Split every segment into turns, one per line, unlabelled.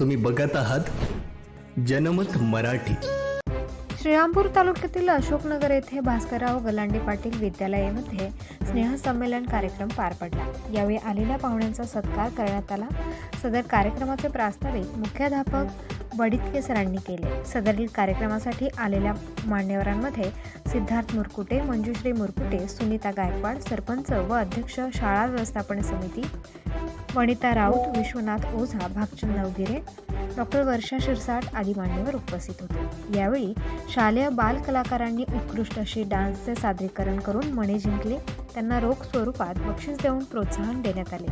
तुम्ही बघत आहात जनमत मराठी.
श्रीरामपूर तालुक्यातील अशोकनगर येथे भास्करराव गलांडे पाटील विद्यालयामध्ये स्नेहसंमेलन कार्यक्रम पार पडला. यावेळी आलेल्या पाहुण्यांचा सत्कार करण्यात आला. सदर कार्यक्रमाचे प्रास्ताविक मुख्याध्यापक बडितके सरांनी केले. सदरील कार्यक्रमासाठी आलेल्या मान्यवरांमध्ये सिद्धार्थ मुरकुटे मंजुश्री मुरकुटे सुनीता गायकवाड सरपंच व अध्यक्ष शाळा व्यवस्थापन समिती वनिता राऊत विश्वनाथ ओझा भागचंद नवगिरे डॉक्टर वर्षा शिरसाट आदी मान्यवर उपस्थित होते. यावेळी शालेय बाल कलाकारांनी उत्कृष्ट अशी डान्सचे सादरीकरण करून मणे जिंकले. त्यांना रोख स्वरूपात बक्षीस देऊन प्रोत्साहन देण्यात आले.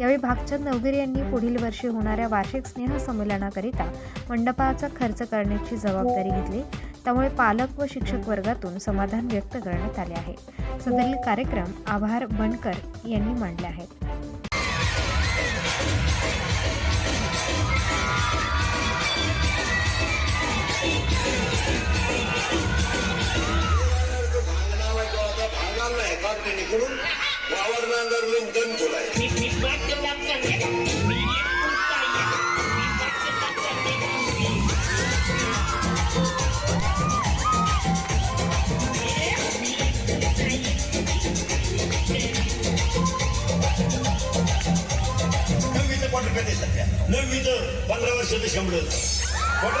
यावेळी भागचंद नवगिरे यांनी पुढील वर्षी होणाऱ्या वार्षिक स्नेह संमेलनाकरिता मंडपाचा खर्च करण्याची जबाबदारी घेतली. त्यामुळे पालक व शिक्षक वर्गातून समाधान व्यक्त करण्यात आले आहे. सदरील कार्यक्रम आभार बनकर यांनी मांडले आहेत.
भागाला एका निकडून वावर नांगरलून दण तुलाय नववीचं क्वार्टर कधी सध्या? नववीचं पंधरा वर्षाचं शंभर. क्वार्टर